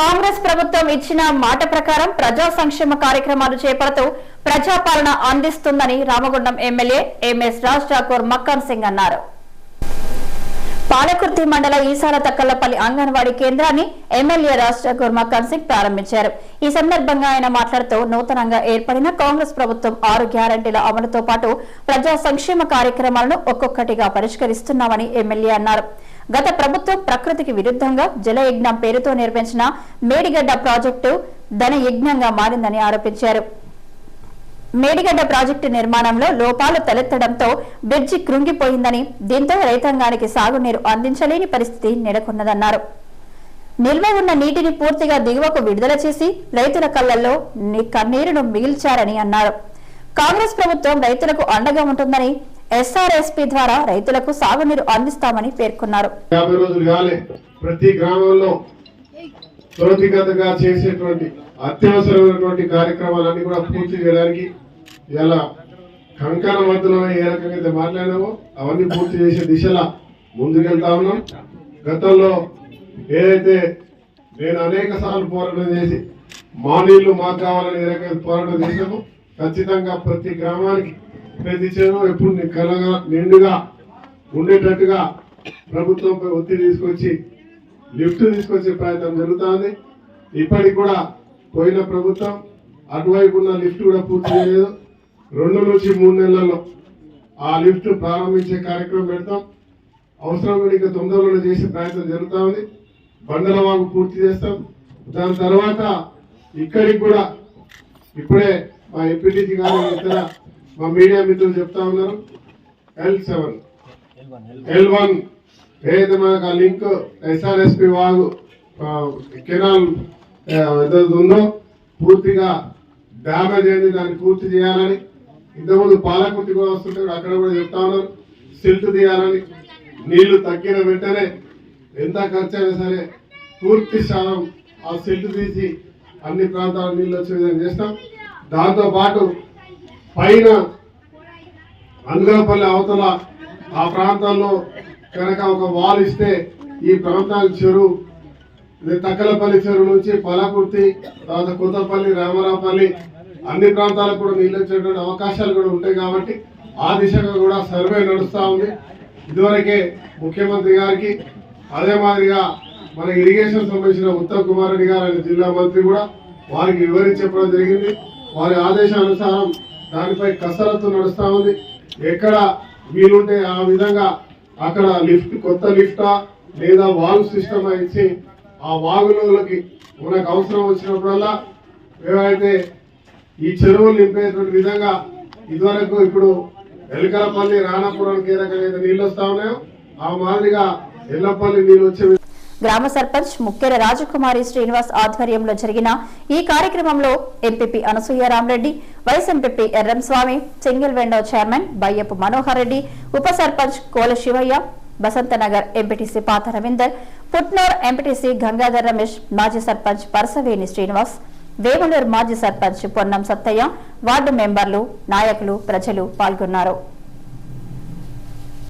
కాంగ్రెస్ ప్రభుత్వం ఇచ్చిన మాట ప్రకారం ప్రజా సంక్షేమ కార్యక్రమాలు చేపడుతూ ప్రజాపాలన అందిస్తుందని రామగుండం ఎమ్మెల్యే ఎంఎస్ రాజ్ ఠాకూర్ మక్కన్ సింగ్ అన్నారు. పాలకుర్తి మండల ఈసాల తక్కలపల్లి అంగన్వాడీ కేంద్రాన్ని ఎమ్మెల్యే రాజ్ ఠాకూర్ మక్కన్ సింగ్ ప్రారంభించారు. ఈ సందర్భంగా ఆయన మాట్లాడుతూ నూతనంగా ఏర్పడిన కాంగ్రెస్ ప్రభుత్వం ఆరు గ్యారంటీల అమలుతో పాటు ప్రజా సంక్షేమ కార్యక్రమాలను ఒక్కొక్కటిగా పరిష్కరిస్తున్నామని ఎమ్మెల్యే అన్నారు. గత ప్రభుత్వం ప్రకృతికి విరుద్ధంగా జలయజ్ఞం పేరుతో నిర్మించిన మేడిగడ్డ ప్రాజెక్టు ధన యజ్ఞంగా మారిందని ఆరోపించారు. మేడిగడ్డ ప్రాజెక్టు నిర్మాణంలో లోపాలు తలెత్తడంతో బ్రిడ్జి కృంగిపోయిందని దీంతో రైతాంగానికి సాగునీరు అందించలేని పరిస్థితి నెలకొన్నదన్నారు. నిల్వ ఉన్న నీటిని పూర్తిగా దిగువకు విడుదల చేసి రైతుల కళ్ళలో కన్నీరును మిగిల్చారని అన్నారు. కాంగ్రెస్ ప్రభుత్వం రైతులకు అండగా ఉంటుందని ఎస్ఆర్ఎస్పీ ద్వారా రైతులకు సాగునీరు అందిస్తామని పేర్కొన్నారు. యాభై రోజులు కాలే ప్రతి గ్రామంలో త్వరితగతిగా చేసేటువంటి అత్యవసరమైనటువంటి కార్యక్రమాలన్నీ కూడా పూర్తి చేయడానికి ఇలా కంకణ మధ్యలో ఏ రకంగా మాట్లాడామో అవన్నీ పూర్తి చేసే దిశలా ముందుకెళ్తా ఉన్నాం. గతంలో ఏదైతే నేను అనేక సార్లు పోరాటం చేసి మా నీళ్ళు మాకు కావాలని ఏ రకంగా పోరాటం చేసామో ఖచ్చితంగా ప్రతి గ్రామానికి ప్రతి చెరువు ఎప్పుడు కలగా నిండుగా ఉండేటట్టుగా ప్రభుత్వంపై ఒత్తిడి తీసుకొచ్చి లిఫ్ట్ తీసుకొచ్చే ప్రయత్నం జరుగుతుంది. ఇప్పటికి కూడా పోయిన ప్రభుత్వం అటువైపు ఉన్న లిఫ్ట్ కూడా పూర్తి చేయలేదు. రెండు నుంచి మూడు నెలల్లో ఆ లిఫ్ట్ ప్రారంభించే కార్యక్రమం పెడతాం. అవసరం కూడా ఇంకా తొందరలో చేసే ప్రయత్నం జరుగుతా ఉంది బండల వాగు పూర్తి చేస్తాం. దాని తర్వాత ఇక్కడికి కూడా ఇప్పుడే మా ఎంపీటీసీ గారు ఇతర మా మీడియా మిత్రులు చెప్తా ఉన్నారు. ఎల్ సెవెన్ ఎల్ వన్ ఏదైతే మనకు ఆ లింక్ ఎస్ఆర్ఎస్పి వాగు కెనాల్ ఏదైతే ఉందో పూర్తిగా డ్యామేజ్ అయింది దాన్ని పూర్తి చేయాలని. ఇంతకుముందు పాలకుర్తి కూడా వస్తుంటే అక్కడ కూడా చెప్తా ఉన్నారు. సిల్ట్ తీయాలని. నీళ్ళు తగ్గిన వెంటనే ఎంత ఖర్చు అయినా సరే పూర్తి శాతం ఆ సిల్ట్ తీసి అన్ని ప్రాంతాల నీళ్ళు వచ్చే విధంగా చేస్తాం. దాంతోపాటు పైన అంగపల్లి అవతల ఆ ప్రాంతాల్లో కనుక ఒక వాల్ ఇస్తే ఈ ప్రాంతానికి చెరువు ఇది తక్కలపల్లి చెరువు నుంచి పలాకుర్తి తర్వాత కొత్తపల్లి రామరాపల్లి అన్ని ప్రాంతాలకు కూడా నీళ్ళు వచ్చేటువంటి అవకాశాలు కూడా ఉంటాయి కాబట్టి ఆ దిశగా కూడా సర్వే నడుస్తూ ఉంది. ఇదివరకే ముఖ్యమంత్రి గారికి అదే మాదిరిగా మన ఇరిగేషన్ సంబంధించిన ఉత్తమ్ కుమార్ రెడ్డి గారు ఆయన జిల్లా మంత్రి కూడా వారికి వివరించడం జరిగింది. వారి ఆదేశానుసారం దానిపై కసరత్తు నడుస్తూ ఉంది. ఎక్కడ వీలుంటే ఆ విధంగా అక్కడ లిఫ్ట్ కొత్త లిఫ్టా లేదా వాల్ సిస్టమ్ ఇచ్చి ఆ వాగులోకి మనకు అవసరం వచ్చినప్పుడల్లా ఏవైతే ఈ చెరువులు నింపేటువంటి విధంగా ఇదివరకు ఇప్పుడు ఎలకలపల్లి రాణాపురం ఏ రకంగా నీళ్ళు వస్తా ఉన్నాయో ఆ మాదిరిగా ఎల్లపల్లి నీళ్ళు వచ్చే గ్రామ సర్పంచ్ ముక్కెర రాజకుమారి శ్రీనివాస్ ఆధ్వర్యంలో జరిగిన ఈ కార్యక్రమంలో MPP Anasuya Ramareddy vice MPP Erram Swamy single window chairman Bayyapu Manohar Reddy ఉప సర్పంచ్ కోల శివయ్య బసంతనగర్ ఎంపీటీసీ పాత రవీందర్ పుట్నూర్ ఎంపీటీసీ గంగాధర్ రమేష్ మాజీ సర్పంచ్ పరసవేణి శ్రీనివాస్ వేములూరు మాజీ సర్పంచ్ పొన్నం సత్తయ్య వార్డు మెంబర్లు నాయకులు ప్రజలు పాల్గొన్నారు.